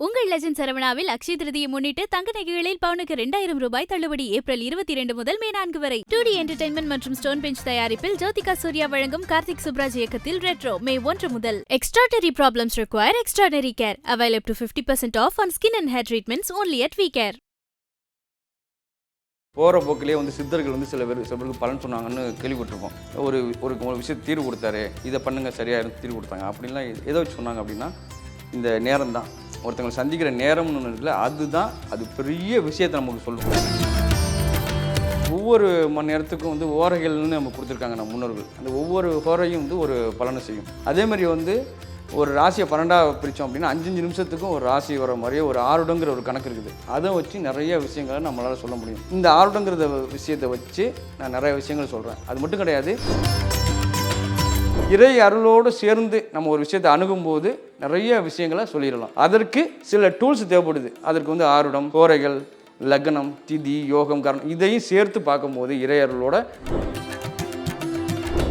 உங்கள் லெஜண்ட் சரவணாவில் அக்ஷய திருதியை முன்னிட்டு தங்க நகைகளில் பவுனுக்கு ரெண்டாயிரம் ரூபாய் தள்ளுபடி ஏப்ரல் இருபத்தி இரண்டு முதல் மே நான்கு வரை. டூ டி என்டர்டைன்மெண்ட் மற்றும் ஸ்டோன் பெஞ்ச் தயாரிப்பில் ஜோதிகா சூர்யா வழங்கும் கார்த்திக் சுப்ராஜ் இயக்கத்தில் ரெட்ரோ மே ஒன்று முதல். Extraordinary problems require extraordinary care avail up to 50% percent off on skin and hair treatments only at V care போகிற போக்கிலே வந்து சித்தர்கள் வந்து சில பேர் சில பேருக்கு பலன் சொன்னாங்கன்னு கேள்விப்பட்டிருக்கோம் ஒரு ஒரு ஒரு விஷயம் தீர்வு கொடுத்தாரு இதை பண்ணுங்க சரியாக தீர்வு கொடுத்தாங்க. அப்படின்லாம் எ- எதை வச்சு சொன்னாங்க அப்படின்னா இந்த நேரம் தான் ஒருத்தவங்களை சந்திக்கிற நேரம்னு ஒன்று இருக்குல்ல அதுதான் அது பெரிய விஷயத்தை நமக்கு சொல்லும். ஒவ்வொரு மணி நேரத்துக்கும் வந்து ஓரைகள்னு நம்ம கொடுத்துருக்காங்க நம்ம முன்னோர்கள். அந்த ஒவ்வொரு ஓரையும் வந்து ஒரு பலனை செய்யும். அதே மாதிரி வந்து ஒரு ராசியை பன்னெண்டாக பிரித்தோம் அப்படின்னா அஞ்சஞ்சு நிமிஷத்துக்கும் ஒரு ராசி வர மாதிரியே ஒரு ஆறுடங்கிற ஒரு கணக்கு இருக்குது. அதை வச்சு நிறைய விஷயங்களை நம்மளால் சொல்ல முடியும். இந்த ஆறுடங்கிறத விஷயத்தை வச்சு நான் நிறைய விஷயங்கள் சொல்கிறேன் அது மட்டும் கிடையாது இறை அருளோடு சேர்ந்து நம்ம ஒரு விஷயத்தை அணுகும்போது நிறைய விஷயங்களை சொல்லிடலாம். அதற்கு சில டூல்ஸ் தேவைப்படுது. அதற்கு வந்து ஆருடம் கோரைகள் லக்னம் திதி யோகம் காரணம் இதையும் சேர்த்து பார்க்கும்போது இறை அருளோட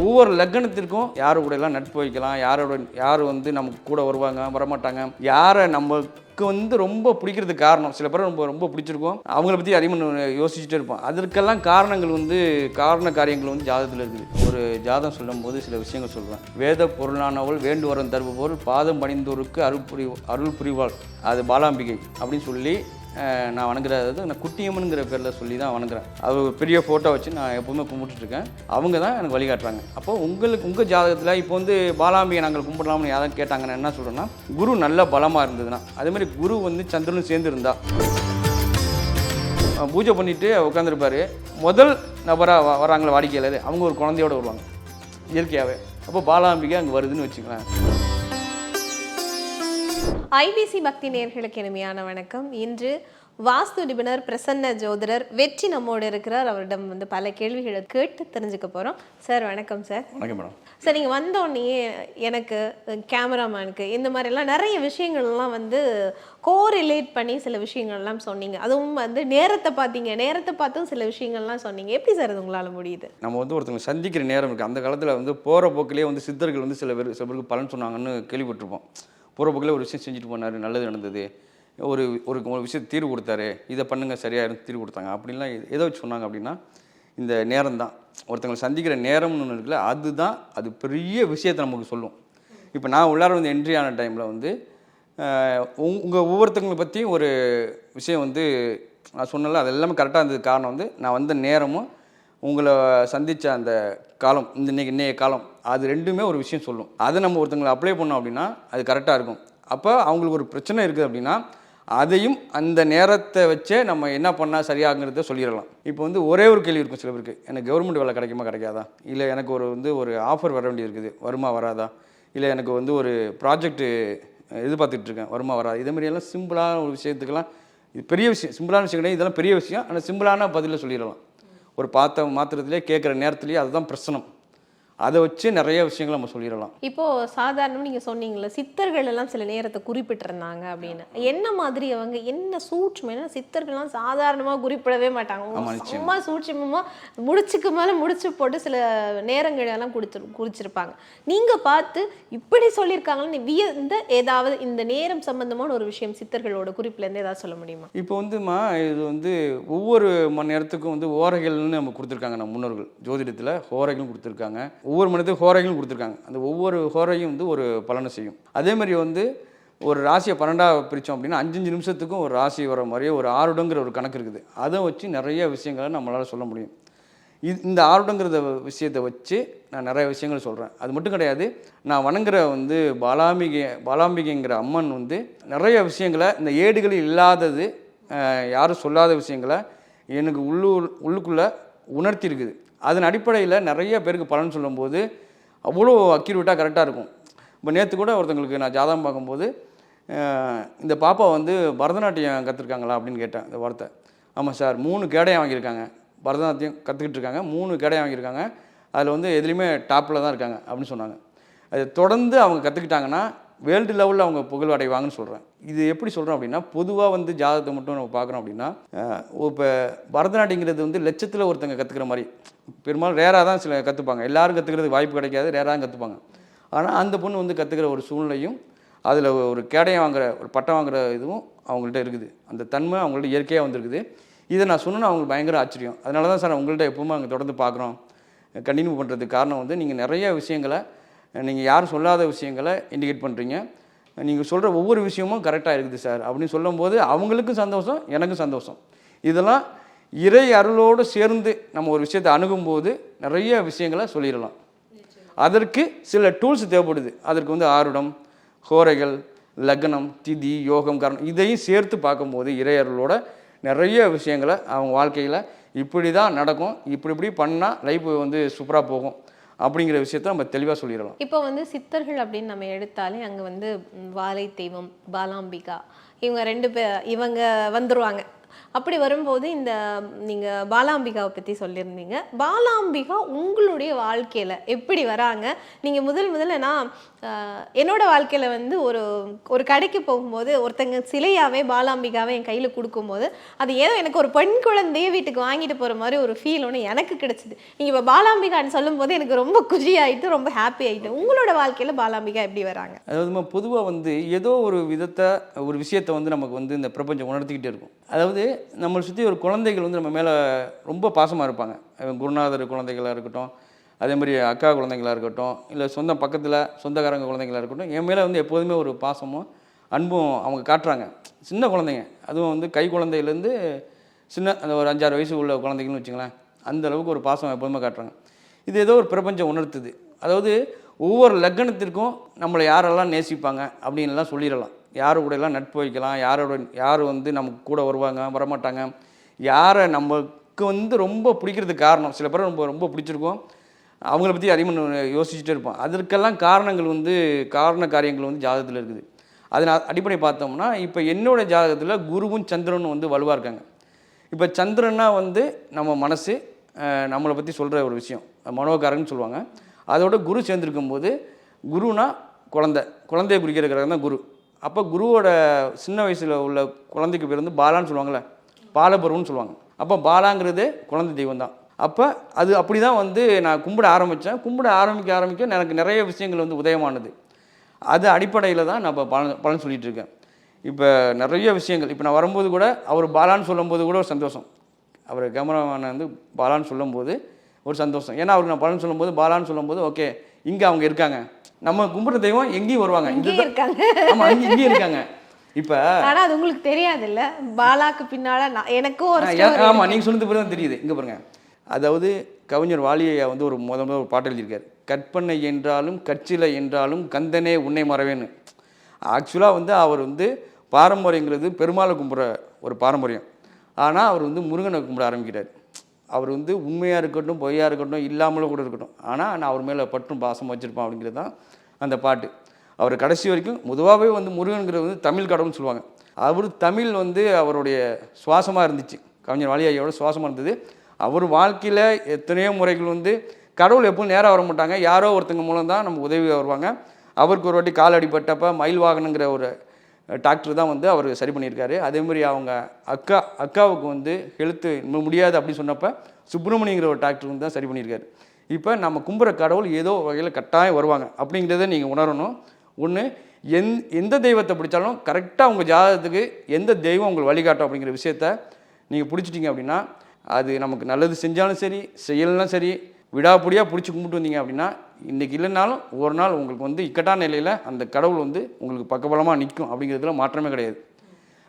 ஒவ்வொரு லக்னத்திற்கும் யாரு கூட எல்லாம் நட்பு வைக்கலாம் யாரோட யார் வந்து நமக்கு கூட வருவாங்க வரமாட்டாங்க யாரை நம்ம எனக்கு வந்து ரொம்ப பிடிக்கிறதுக்கு காரணம். சில பேர் ரொம்ப ரொம்ப பிடிச்சிருக்கும். அவங்கள பற்றி அதிகமாக யோசிச்சுட்டே இருப்போம் அதற்கெல்லாம் காரணங்கள் வந்து காரண காரியங்கள் வந்து ஜாதகத்தில் இருக்குது. ஒரு ஜாதகம் சொல்லும்போது சில விஷயங்கள் சொல்லுவேன். வேத பொருளானவள் வேண்டு வரம் தருபவள் பாதம் பணிந்தோருக்கு அருள் புரி அருள் புரிவாள். அது பாலாம்பிகை அப்படின்னு சொல்லி நான் வணங்குறது நான் குட்டியம்மனுங்கிற பேரில் சொல்லி தான் வணங்குறேன். அது ஒரு பெரிய ஃபோட்டோ வச்சு நான் எப்போவுமே கும்பிட்டுட்ருக்கேன். அவங்க தான் எனக்கு வழிகாட்டுறாங்க அப்போ உங்களுக்கு உங்கள் ஜாதகத்தில் இப்போ வந்து பாலாம்பிகை நாங்கள் கும்பிடலாம்னு யாரும் கேட்டாங்கன்னு என்ன சொல்கிறேன்னா குரு நல்ல பலமாக இருந்ததுன்னா அதே மாதிரி குரு வந்து சந்திரனும் சேர்ந்து இருந்தா பூஜை பண்ணிட்டு உட்காந்துருப்பாரு முதல் நபராக வராங்களே வாடிக்கையாளர் அவங்க ஒரு குழந்தையோட வருவாங்க இயற்கையாகவே அப்போ பாலாம்பிகை அங்கே வருதுன்னு வச்சுக்கலாம் ஐபிசி பக்தி நேர்களுக்கு இனிமையான வணக்கம். இன்று வாஸ்து நிபுணர் பிரசன்ன ஜோதிடர் வெற்றி நம்மோடு இருக்கிறார். அவரிடம் வந்து பல கேள்விகளை கேட்டு தெரிஞ்சுக்க போகிறோம் சார் வணக்கம் சார். வணக்கம் மேடம். சார் நீங்கள் வந்தோடனே எனக்கு கேமராமேனுக்கு இந்த மாதிரிலாம் நிறைய விஷயங்கள்லாம் வந்து கோரிலேட் பண்ணி சில விஷயங்கள்லாம் சொன்னீங்க. அதுவும் வந்து நேரத்தை பார்த்தீங்க. நேரத்தை பார்த்தும் சில விஷயங்கள்லாம் சொன்னீங்க. எப்படி சார் அது உங்களால் முடியுது? நம்ம வந்து ஒருத்தவங்க சந்திக்கிற நேரம் இருக்குது அந்த காலத்தில் வந்து போகிற போக்கிலே வந்து சித்தர்கள் வந்து சில பேர் சில பேருக்கு பலன் சொன்னாங்கன்னு கேள்விப்பட்டிருப்போம். போகிற போக்கிலே ஒரு விஷயம் செஞ்சுட்டு போனார் நல்லது நடந்தது. ஒரு ஒரு ஒரு விஷயம் தீர்வு கொடுத்தாரு இதை பண்ணுங்கள் சரியாக இருந்து தீர்வு கொடுத்தாங்க. அப்படின்லாம் எதை வச்சு சொன்னாங்க அப்படின்னா இந்த நேரம் தான். ஒருத்தங்களை சந்திக்கிற நேரம்னு ஒன்று இருக்குல்ல அதுதான் அது பெரிய விஷயத்தை நமக்கு சொல்லும். இப்போ நான் உள்ளார வந்து என்ட்ரி ஆன டைமில் வந்து உங்கள் ஒவ்வொருத்தவங்களை பற்றியும் ஒரு விஷயம் வந்து நான் சொன்னல அது எல்லாமே கரெக்டாக இருந்தது காரணம் வந்து நான் வந்த நேரமும் உங்களை சந்தித்த அந்த காலம் இந்த இன்னைக்கு இன்றைய காலம் அது ரெண்டுமே ஒரு விஷயம் சொல்லும். அதை நம்ம ஒருத்தங்களை அப்ளை பண்ணோம் அப்படின்னா அது கரெக்டாக இருக்கும். அப்போ அவங்களுக்கு ஒரு பிரச்சனை இருக்குது அப்படின்னா அதையும் அந்த நேரத்தை வச்சே நம்ம என்ன பண்ணால் சரியாகுங்கிறத சொல்லிடலாம். இப்போ வந்து ஒரே ஒரு கேள்வி இருக்கும் சில பேருக்கு. எனக்கு கவர்மெண்ட் வேலை கிடைக்குமா கிடைக்காதா? இல்லை எனக்கு ஒரு வந்து ஒரு ஆஃபர் வர வேண்டியது இருக்குது வருமா வராதா? இல்லை எனக்கு வந்து ஒரு ப்ராஜெக்ட்டு எதிர்பார்த்துட்டு இருக்கேன் வருமா வராது? இதே சிம்பிளான ஒரு விஷயத்துக்கெல்லாம் இது பெரிய விஷயம் சிம்பிளான விஷயம் கிடையாது இதெல்லாம் பெரிய விஷயம் ஆனால் சிம்பிளான பதிலில் சொல்லிடலாம். ஒரு பார்த்த மாத்திரத்திலே கேட்குற நேரத்துலேயே அதுதான் பிரச்சனை அதை வச்சு நிறைய விஷயங்கள் நம்ம சொல்லிடலாம். இப்போ சாதாரணமா நீங்க சொன்னீங்கல்ல சித்தர்கள் எல்லாம் சில நேரத்தை குறிப்பிட்டிருந்தாங்க அப்படின்னு. என்ன மாதிரி அவங்க என்ன சூட்சம் ஏன்னா சித்தர்கள்லாம் சாதாரணமா குறிப்பிடவே மாட்டாங்க. சும்மா சூட்சமமா முடிச்சுக்கு மேல முடிச்சு போட்டு சில நேரங்கள் எல்லாம் கொடுத்து குறிச்சிருப்பாங்க நீங்க பார்த்து இப்படி சொல்லியிருக்காங்கன்னு வியந்த ஏதாவது இந்த நேரம் சம்பந்தமான ஒரு விஷயம் சித்தர்களோட குறிப்புல இருந்து ஏதாவது சொல்ல முடியுமா? இப்போ வந்துமா இது வந்து ஒவ்வொரு மணி நேரத்துக்கும் வந்து ஓரைகள்னு நம்ம கொடுத்துருக்காங்க நம்ம முன்னோர்கள். ஜோதிடத்தில் ஹோரைகளும் கொடுத்துருக்காங்க. ஒவ்வொரு மனிதரும் ஹோரைகளும் கொடுத்துருக்காங்க. அந்த ஒவ்வொரு ஹோரையும் வந்து ஒரு பலனை செய்யும். அதே மாதிரி வந்து ஒரு ராசியை பன்னெண்டாக பிரித்தோம் அப்படின்னா அஞ்சஞ்சு நிமிஷத்துக்கும் ஒரு ராசி வர மாதிரியே ஒரு ஆறுடங்கிற ஒரு கணக்கு இருக்குது. அதை வச்சு நிறைய விஷயங்களை நம்மளால் சொல்ல முடியும். இது இந்த ஆருடங்கிறத விஷயத்தை வச்சு நான் நிறைய விஷயங்கள் சொல்கிறேன் அது மட்டும் கிடையாது நான் வணங்குற வந்து பாலாம்பிகை பாலாம்பிகைங்கிற அம்மன் வந்து நிறைய விஷயங்களை இந்த ஏடுகளில் இல்லாதது யாரும் சொல்லாத விஷயங்களை எனக்கு உள்ளூர் உள்ளுக்குள்ளே உணர்த்தி இருக்குது அதன் அடிப்படையில் நிறைய பேருக்கு பலன் சொல்லும்போது அவ்வளோ அக்யூரேட்டாக கரெக்டாக இருக்கும். இப்போ நேற்று கூட ஒருத்தங்களுக்கு நான் ஜாதகம் பார்க்கும்போது இந்த பாப்பா வந்து பரதநாட்டியம் கற்றுருக்காங்களா அப்படின்னு கேட்டேன் இந்த வார்த்தை. ஆமாம் சார் மூணு கேடையம் வாங்கியிருக்காங்க. பரதநாட்டியம் கற்றுக்கிட்டு இருக்காங்க மூணு கேடையம் வாங்கியிருக்காங்க. அதில் வந்து எதுலேயுமே டாப்பில் தான் இருக்காங்க அப்படின்னு சொன்னாங்க. அது தொடர்ந்து அவங்க கற்றுக்கிட்டாங்கன்னா வேர்ல்டு லெவலில் அவங்க புகழ் அடைவாங்கன்னு சொல்கிறேன் இது எப்படி சொல்கிறோம் அப்படின்னா பொதுவாக வந்து ஜாதகத்தை மட்டும் நம்ம பார்க்குறோம் அப்படின்னா இப்போ பரதநாட்டியங்கிறது வந்து லட்சத்தில் ஒருத்தங்க கற்றுக்கிற மாதிரி. பெரும்பாலும் ரேராக தான் சில கற்றுப்பாங்க எல்லோரும் கற்றுக்கிறது வாய்ப்பு கிடைக்காது ரேராக கற்றுப்பாங்க ஆனால் அந்த பொண்ணு வந்து கற்றுக்கிற ஒரு சூழ்நிலையும் அதில் ஒரு கேடயம் வாங்குற ஒரு பட்டம் வாங்குற இதுவும் அவங்கள்ட்ட இருக்குது. அந்த தன்மை அவங்கள்ட்ட இயற்கையாக வந்திருக்குது. இதை நான் சொன்னேன்னா அவங்களுக்கு பயங்கர ஆச்சரியம். அதனால தான் சார் உங்கள்கிட்ட எப்பவுமே அங்கே தொடர்ந்து பார்க்குறோம். கண்டினியூ பண்ணுறதுக்கு காரணம் வந்து நீங்கள் நிறைய விஷயங்களை நீங்கள் யாரும் சொல்லாத விஷயங்களை இண்டிகேட் பண்ணுறீங்க நீங்கள் சொல்கிற ஒவ்வொரு விஷயமும் கரெக்டாக இருக்குது சார். அப்படின்னு சொல்லும்போது அவங்களுக்கும் சந்தோஷம் எனக்கும் சந்தோஷம். இதெல்லாம் இறை அருளோடு சேர்ந்து நம்ம ஒரு விஷயத்தை அணுகும்போது நிறைய விஷயங்களை சொல்லிடலாம். அதற்கு சில டூல்ஸ் தேவைப்படுது. அதற்கு வந்து ஆருடம் ஹோரைகள் லக்னம் திதி யோகம் கரணம் இதையும் சேர்த்து பார்க்கும்போது இறையர்களோட நிறைய விஷயங்களை அவங்க வாழ்க்கையில் இப்படி தான் நடக்கும். இப்படி இப்படி பண்ணால் லைஃப் வந்து சூப்பராக போகும். அப்படிங்கிற விஷயத்த நம்ம தெளிவாக சொல்லிடலாம். இப்போ வந்து சித்தர்கள் அப்படின்னு நம்ம எடுத்தாலே அங்கே வந்து வாழை வாலை தெய்வம் பாலாம்பிகா இவங்க ரெண்டு பேர் இவங்க வந்துருவாங்க. அப்படி வரும்போது இந்த நீங்கள் நீங்க பாலாம்பிகாவை பத்தி சொல்லியிருந்தீங்க. பாலாம்பிகா உங்களுடைய வாழ்க்கையில எப்படி வராங்க? நீங்க முதல் முதல்ல நான் என்னோட வாழ்க்கையில வந்து ஒரு ஒரு கடைக்கு போகும்போது ஒருத்தங்க சிலையாவே பாலாம்பிகாவை என் கையில கொடுக்கும்போது அது ஏதோ எனக்கு ஒரு பெண் குழந்தைய வீட்டுக்கு வாங்கிட்டு போற மாதிரி ஒரு ஃபீல் ஒன்று எனக்கு கிடைச்சிது. நீங்க இப்போ பாலாம்பிகான்னு சொல்லும்போது எனக்கு ரொம்ப குஷி ஆயிட்டு ரொம்ப ஹாப்பி ஆயிட்டு உங்களோட வாழ்க்கையில பாலாம்பிகா எப்படி வராங்க? அதாவது பொதுவாக வந்து ஏதோ ஒரு விதத்தை ஒரு விஷயத்தை வந்து நமக்கு வந்து இந்த பிரபஞ்சம் உணர்த்திக்கிட்டே இருக்கும். அதாவது நம்மளை சுற்றி ஒரு குழந்தைகள் வந்து நம்ம மேலே ரொம்ப பாசமாக இருப்பாங்க. குருநாதர் குழந்தைகளாக இருக்கட்டும் அதே மாதிரி அக்கா குழந்தைங்களாக இருக்கட்டும் இல்லை சொந்த பக்கத்தில் சொந்தக்காரங்க குழந்தைங்களாக இருக்கட்டும் என் மேலே வந்து எப்போதுமே ஒரு பாசமும் அன்பும் அவங்க காட்டுறாங்க. சின்ன குழந்தைங்க அதுவும் வந்து கை குழந்தையிலேருந்து சின்ன அந்த ஒரு அஞ்சாறு வயசு உள்ள குழந்தைங்கன்னு வச்சுங்களேன் அந்த அளவுக்கு ஒரு பாசம் எப்போதுமே காட்டுறாங்க. இது ஏதோ ஒரு பிரபஞ்சம் உணர்த்துது. அதாவது ஒவ்வொரு லக்னத்திற்கும் நம்மளை யாரெல்லாம் நேசிப்பாங்க அப்படின்லாம் சொல்லிடலாம். யார் கூடலாம் நட்பு வைக்கலாம் யாரோட யார் வந்து நமக்கு கூட வருவாங்க வரமாட்டாங்க யாரை நமக்கு வந்து ரொம்ப பிடிக்கிறதுக்கு காரணம் சில பேர் ரொம்ப ரொம்ப பிடிச்சிருக்கும் அவங்கள பற்றி அதிகமாக யோசிச்சுட்டே இருப்போம். அதற்கெல்லாம் காரணங்கள் வந்து காரண காரியங்கள் வந்து ஜாதகத்தில் இருக்குது. அதன் அடிப்படை பார்த்தோம்னா இப்போ என்னோடய ஜாதகத்தில் குருவும் சந்திரனும் வந்து வலுவாக இருக்காங்க. இப்போ சந்திரன்னா வந்து நம்ம மனசு நம்மளை பற்றி சொல்கிற ஒரு விஷயம். மனோகாரன்னு சொல்லுவாங்க. அதோட குரு சேர்ந்துருக்கும் போது குருனா குழந்தை குழந்தைய குறிக்கிற கிரகம் தான் குரு. அப்போ குருவோட சின்ன வயசில் உள்ள குழந்தைக்கு பேர் வந்து பாலான்னு சொல்லுவாங்கள்ல பாலபருவம்னு சொல்லுவாங்க. அப்போ பாலாங்கிறது குழந்தை தெய்வம் தான் அப்போ அது அப்படி தான் வந்து நான் கும்பிட ஆரம்பித்தேன் கும்பிட ஆரம்பிக்க ஆரம்பிக்க எனக்கு நிறைய விஷயங்கள் வந்து உதயமானது. அது அடிப்படையில் தான் நான் இப்போ பலன் பலன் சொல்லிகிட்டு இருக்கேன். இப்போ நிறைய விஷயங்கள் இப்போ நான் வரும்போது கூட அவர் பாலான்னு சொல்லும்போது கூட ஒரு சந்தோஷம். அவர் கேமராமேனை வந்து பாலான்னு சொல்லும்போது ஒரு சந்தோஷம். ஏன்னா அவருக்கு நான் பலன் சொல்லும்போது பாலான்னு சொல்லும்போது ஓகே இங்கே அவங்க இருக்காங்க. நம்ம கும்பிட்ற தெய்வம் எங்கேயும் வருவாங்க. இங்கேயே இதுதான் இருக்காங்க. ஆமாம் இங்கே இங்கேயும் இருக்காங்க. இப்போ ஆனா அது உங்களுக்கு தெரியாது இல்ல பாலாக்கு பின்னால எனக்கும் ஒரு ஆமாம் நீங்கள் சொன்னது பிறகு தான் தெரியுது. இங்கே பாருங்க. அதாவது கவிஞர் வாலியையா வந்து ஒரு முத முதல் ஒரு பாட்டு எழுதியிருக்காரு. கற்பனை என்றாலும் கச்சிலை என்றாலும் கந்தனே உன்னை மறவேன்னு. ஆக்சுவலாக வந்து அவர் வந்து பாரம்பரியங்கிறது பெருமாளை கும்பிட்ற ஒரு பாரம்பரியம். ஆனால் அவர் வந்து முருகனை கும்பிட ஆரம்பிக்கிறார். அவர் வந்து உண்மையாக இருக்கட்டும் பொய்யாக இருக்கட்டும் இல்லாமலும் கூட இருக்கட்டும். ஆனால் நான் அவர் மேலே பற்றும் பாசம் வச்சுருப்பேன் அப்படிங்கிறது தான் அந்த பாட்டு. அவர் கடைசி வரைக்கும் பொதுவாகவே வந்து முருகனுங்கிறது வந்து தமிழ் கடவுள்னு சொல்லுவாங்க. அவர் தமிழ் வந்து அவருடைய சுவாசமாக இருந்துச்சு. கவிஞர் வாலியாயோட சுவாசமாக இருந்தது. அவர் வாழ்க்கையில் எத்தனையோ முறைகள் வந்து கடவுள் எப்பவும் நேராக வர மாட்டாங்க. யாரோ ஒருத்தங்க மூலம் தான் நமக்கு உதவி வருவாங்க. அவருக்கு ஒரு வாட்டி கால் அடிபட்டப்போ மயில் வாகனங்கிற ஒரு டாக்டர் தான் வந்து அவர் சரி பண்ணியிருக்காரு. அதே மாதிரி அவங்க அக்கா அக்காவுக்கு வந்து ஹெல்த்து முடியாது அப்படின்னு சொன்னப்போ சுப்பிரமணியங்கிற ஒரு டாக்டர் வந்து தான் சரி பண்ணியிருக்காரு. இப்போ நம்ம கும்புற கடவுள் ஏதோ வகையில் கட்டாயம் வருவாங்க. அப்படிங்கிறத நீங்கள் உணரணும். ஒன்று எந் எந்த தெய்வத்தை பிடிச்சாலும் கரெக்டாக உங்கள் ஜாதகத்துக்கு எந்த தெய்வம் உங்களுக்கு வழிகாட்டும் அப்படிங்கிற விஷயத்த நீங்கள் பிடிச்சிட்டிங்க அப்படின்னா அது நமக்கு நல்லது செஞ்சாலும் சரி செய்யலனாலும் சரி விடாப்பிடியாக பிடிச்சி கும்பிட்டு வந்தீங்க அப்படின்னா இன்றைக்கி இல்லைனாலும் ஒரு நாள் உங்களுக்கு வந்து இக்கட்டான நிலையில் அந்த கடவுள் வந்து உங்களுக்கு பக்கபலமாக நிற்கும் அப்படிங்கிறதுல மாற்றமே கிடையாது.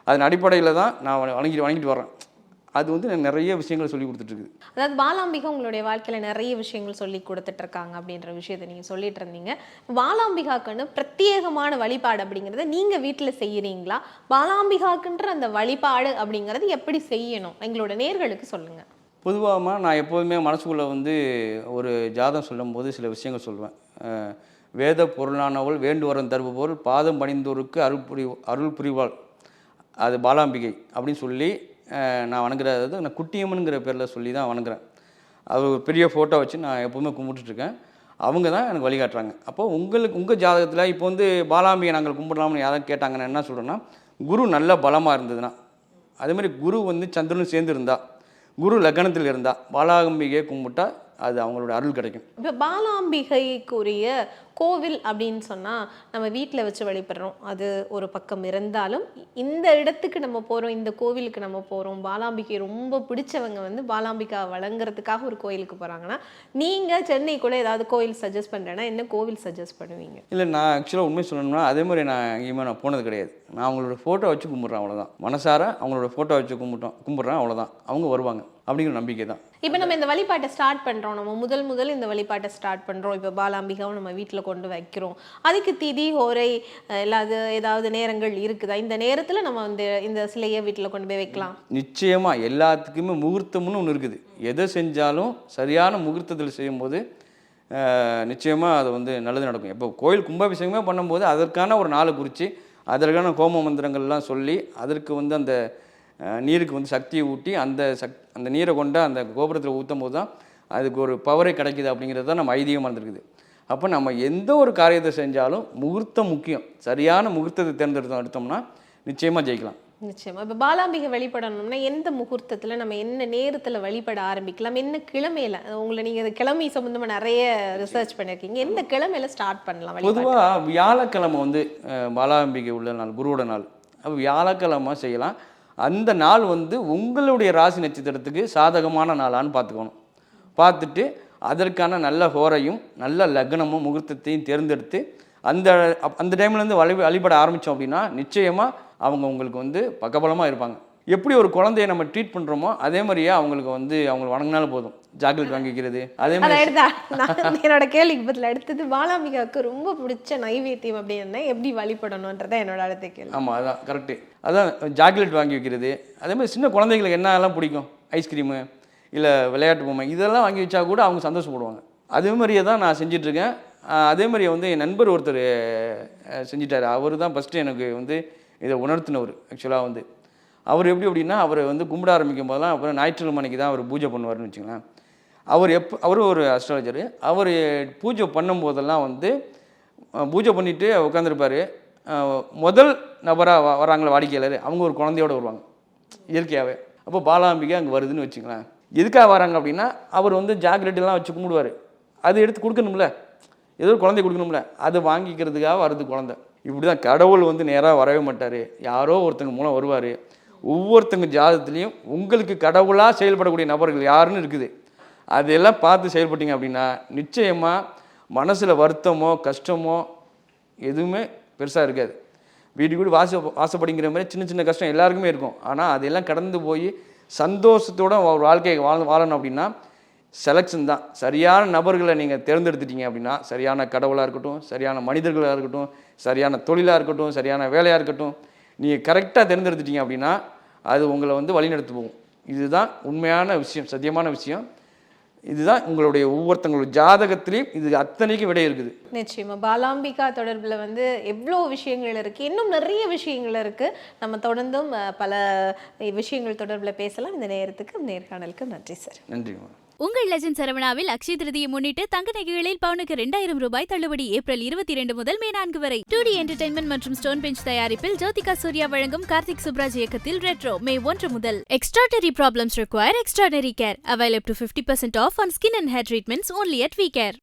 அதன் அடிப்படையில் தான் நான் வணங்கிட்டு வணங்கிட்டு வரேன் அது வந்து நிறைய விஷயங்கள் சொல்லி கொடுத்துட்ருக்குது அதாவது பாலாம்பிகா உங்களுடைய வாழ்க்கையில நிறைய விஷயங்கள் சொல்லி கொடுத்துட்டு இருக்காங்க அப்படின்ற விஷயத்த நீங்க சொல்லிட்டு இருந்தீங்க. பாலாம்பிகாக்குன்னு பிரத்யேகமான வழிபாடு அப்படிங்கறத நீங்க வீட்டுல செய்யறீங்களா? பாலாம்பிகாக்குன்ற அந்த வழிபாடு அப்படிங்கறது எப்படி செய்யணும்? எங்களோட நேர்களுக்கு சொல்லுங்க. பொதுவாக நான் எப்போதுமே மனசுக்குள்ளே வந்து ஒரு ஜாதகம் சொல்லும்போது சில விஷயங்கள் சொல்லுவேன் வேத பொருளானவள் வேண்டுவரம் தருபவள் பாதம் பணிந்தோருக்கு அருள் புரி அருள் புரிவாள். அது பாலாம்பிகை அப்படின்னு சொல்லி நான் வணங்குறது. நான் குட்டியம்மனுங்கிற பேரில் சொல்லி தான் வணங்குறேன். அது ஒரு பெரிய ஃபோட்டோ வச்சு நான் எப்போவுமே கும்பிட்டுட்ருக்கேன். அவங்க தான் எனக்கு வழிகாட்டுறாங்க அப்போ உங்களுக்கு உங்கள் ஜாதகத்தில் இப்போ வந்து பாலாம்பிகை நாங்கள் கும்பிடலாம்னு யாரும் கேட்டாங்கன்னா என்ன சொல்கிறேன்னா குரு நல்ல பலமாக இருந்ததுன்னா அதேமாதிரி குரு வந்து சந்திரனும் சேர்ந்துருந்தா குரு லக்னத்தில் இருந்தா பாலாம்பிகையை கும்பிட்டா அது அவங்களோட அருள் கிடைக்கும். இப்போ பாலாம்பிகைக்குரிய கோவில் அப்படின்னு சொன்னால் நம்ம வீட்டில் வச்சு வழிபடுறோம். அது ஒரு பக்கம் இருந்தாலும் இந்த இடத்துக்கு நம்ம போகிறோம் இந்த கோவிலுக்கு நம்ம போகிறோம் பாலாம்பிகை ரொம்ப பிடிச்சவங்க வந்து பாலாம்பிகா வழங்குறதுக்காக ஒரு கோயிலுக்கு போகிறாங்கன்னா நீங்கள் சென்னைக்குள்ளே ஏதாவது கோவில் சஜஸ்ட் பண்ணுறேன்னா என்ன கோவில் சஜஸ்ட் பண்ணுவீங்க? இல்லை நான் ஆக்சுவலாக உண்மை சொல்லணும்னா அதே மாதிரி நான் எங்கேயுமே நான் போனது கிடையாது. நான் அவங்களோட ஃபோட்டோ வச்சு கும்பிட்றேன் அவ்வளோதான் மனசார அவங்களோட ஃபோட்டோ வச்சு கும்பிட்டோம் கும்பிட்றேன் அவ்வளோதான் அவங்க வருவாங்க அப்படிங்கிற நம்பிக்கை தான். இப்போ நம்ம இந்த வழிபாட்டை ஸ்டார்ட் பண்ணுறோம் நம்ம முதல் முதல் இந்த வழிபாட்டை ஸ்டார்ட் பண்ணுறோம் இப்போ பாலாம்பிகாவை நம்ம வீட்டில் கொண்டு வைக்கிறோம். அதுக்கு திதி ஹோரை அஹ், இல்லாது ஏதாவது நேரங்கள் இருக்குதா? இந்த நேரத்தில் நம்ம வந்து இந்த சிலையை வீட்டில் கொண்டு போய் வைக்கலாம். நிச்சயமாக எல்லாத்துக்குமே முகூர்த்தம்னு ஒன்று இருக்குது. எதை செஞ்சாலும் சரியான முகூர்த்தத்தில் செய்யும்போது நிச்சயமாக அது வந்து நல்லது நடக்கும். இப்போ கோயில் கும்பாபிஷேகமே பண்ணும்போது அதற்கான ஒரு நாளை குறித்து அதற்கான ஹோம மந்திரங்கள்லாம் சொல்லி அதற்கு வந்து அந்த நீருக்கு வந்து சக்தியை ஊட்டி அந்த சக் அந்த நீரை கொண்டு அந்த கோபுரத்தில் ஊற்றும் போது தான் அதுக்கு ஒரு பவரே கிடைக்கிது அப்படிங்கிறது தான் நம்ம ஐதீகமாக இருந்திருக்குது அப்போ நம்ம எந்த ஒரு காரியத்தை செஞ்சாலும் முகூர்த்தம் முக்கியம். சரியான முகூர்த்தத்தை தேர்ந்தெடுத்தோம் எடுத்தோம்னா நிச்சயமாக ஜெயிக்கலாம். நிச்சயமா. இப்போ பாலாம்பிகை வழிபடணும்னா எந்த முகூர்த்தத்தில் நம்ம என்ன நேரத்தில் வழிபட ஆரம்பிக்கலாம்? என்ன கிழமையில? உங்களை நீங்கள் கிழமை சம்மந்தமாக நிறைய ரிசர்ச் பண்ணியிருக்கீங்க எந்த கிழமையில ஸ்டார்ட் பண்ணலாம் பொதுவாக வியாழக்கிழமை வந்து பாலாம்பிகை உள்ள நாள் குருவோட நாள். அப்போ வியாழக்கிழமை செய்யலாம். அந்த நாள் வந்து உங்களுடைய ராசி நட்சத்திரத்துக்கு சாதகமான நாளான்னு பார்த்துக்கணும். பார்த்துட்டு அதற்கான நல்ல ஹோரையும் நல்ல லக்னமும் முகூர்த்தத்தையும் தேர்ந்தெடுத்து அந்த அந்த டைம்லேருந்து வழி வழிபட ஆரம்பித்தோம் அப்படின்னா நிச்சயமாக அவங்க உங்களுக்கு வந்து பக்கபலமாக இருப்பாங்க. எப்படி ஒரு குழந்தைய நம்ம ட்ரீட் பண்ணுறோமோ அதே மாதிரியே அவங்களுக்கு வந்து அவங்க வணங்கினாலும் போதும். சாக்லேட் வாங்கிக்கிறது அதே மாதிரி என்னோட கேள்விக்கு பதில் அடுத்தது பாலாம்பிகாவுக்கு ரொம்ப பிடிச்ச நைவேத்தியம் அப்படின்னா எப்படி வழிபடணுன்றதான் என்னோட அடுத்த கேள்வி. ஆமாம் அதான் கரெக்டு அதான் சாக்லேட் வாங்கி வைக்கிறது. அதே மாதிரி சின்ன குழந்தைங்களுக்கு என்னெல்லாம் பிடிக்கும்? ஐஸ்கிரீமு இல்லை விளையாட்டு பொம்மை இதெல்லாம் வாங்கி வச்சா கூட அவங்க சந்தோஷப்படுவாங்க. அதே மாதிரியே தான் நான் செஞ்சிட்ருக்கேன். அதே மாதிரியே வந்து என் நண்பர் ஒருத்தர் செஞ்சிட்டார். அவர் தான் ஃபஸ்ட்டு எனக்கு வந்து இதை உணர்த்தினவர் ஆக்சுவலாக வந்து. அவர் எப்படி அப்படின்னா அவர் வந்து கும்பிட ஆரம்பிக்கும் போதெல்லாம் அப்புறம் ஞாயிற்றுக்கிழமைக்கு தான் அவர் பூஜை பண்ணுவார்னு வச்சுங்களேன் அவர் எப் அவரும் ஒரு அஸ்ட்ராலஜரு அவர் பூஜை பண்ணும்போதெல்லாம் வந்து பூஜை பண்ணிவிட்டு உட்காந்துருப்பார் முதல் நபராக வராங்களே வாடிக்கையாளர். அவங்க ஒரு குழந்தையோட வருவாங்க இயற்கையாகவே அப்போ பாலாம்பிகை அங்கே வருதுன்னு வச்சுங்களேன் எதுக்காக வராங்க அப்படின்னா அவர் வந்து ஜாக்ரெட்டெல்லாம் எல்லாம் வச்சு கும்பிடுவார். அது எடுத்து கொடுக்கணும்ல. ஏதோ ஒரு குழந்தை கொடுக்கணும்ல. அதை வாங்கிக்கிறதுக்காக வருது குழந்தை. இப்படி தான் கடவுள் வந்து நேராக வரவே மாட்டார். யாரோ ஒருத்தங்க மூலம் வருவார். ஒவ்வொருத்தங்க ஜாதத்துலேயும் உங்களுக்கு கடவுளாக செயல்படக்கூடிய நபர்கள் யாருன்னு இருக்குது. அதெல்லாம் பார்த்து செயல்பட்டீங்க அப்படின்னா நிச்சயமாக மனசில் வருத்தமோ கஷ்டமோ எதுவுமே பெருசாக இருக்காது. வீட்டுக்கு வீடு வாச வாசப்படிங்கிற மாதிரி சின்ன சின்ன கஷ்டம் எல்லாருக்குமே இருக்கும். ஆனால் அதெல்லாம் கடந்து போய் சந்தோஷத்தோட ஒரு வாழ்க்கையை வாழ வாழணும் அப்படின்னா செலெக்ஷன் தான். சரியான நபர்களை நீங்கள் தேர்ந்தெடுத்துட்டீங்க அப்படின்னா சரியான கடவுளாக இருக்கட்டும் சரியான மனிதர்களாக இருக்கட்டும் சரியான தொழிலாக இருக்கட்டும் சரியான வேலையாக இருக்கட்டும் நீங்கள் கரெக்டாக தேர்ந்தெடுத்துட்டீங்க அப்படின்னா அது உங்களை வந்து வழிநடத்து போகும். இதுதான் உண்மையான விஷயம் சத்தியமான விஷயம். இதுதான் உங்களுடைய ஒவ்வொருத்தங்களுடைய ஜாதகத்திலையும் இது அத்தனைக்கும் விடை இருக்குது. நிச்சயமா. பாலாம்பிகா தொடர்பில் வந்து எவ்வளோ விஷயங்கள் இருக்கு? இன்னும் நிறைய விஷயங்கள் இருக்கு. நம்ம தொடர்ந்தும் பல விஷயங்கள் தொடர்பில் பேசலாம். இந்த நேரத்துக்கு நேர்காணலுக்கு நன்றி சார். நன்றிங்க உங்கள் லெஜண்ட் சரவணாவில் அக்ஷய திருதியை முன்னிட்டு தங்க நகைகளில் பவுனுக்கு ரெண்டாயிரம் ரூபாய் தள்ளுபடி ஏப்ரல் இருபத்தி இரண்டு முதல் மே நான்கு வரை. டூ டி என்டர்டைன்மெண்ட் மற்றும் ஸ்டோன் பெஞ்ச் தயாரிப்பில் ஜோதிகா சூர்யா வழங்கும் கார்த்திக் சுப்ராஜ் இயக்கத்தில் ரெட்ரோ மே ஒன்று முதல். Extraordinary problems require extraordinary care avail up to to 50% off on skin and hair treatments only at V care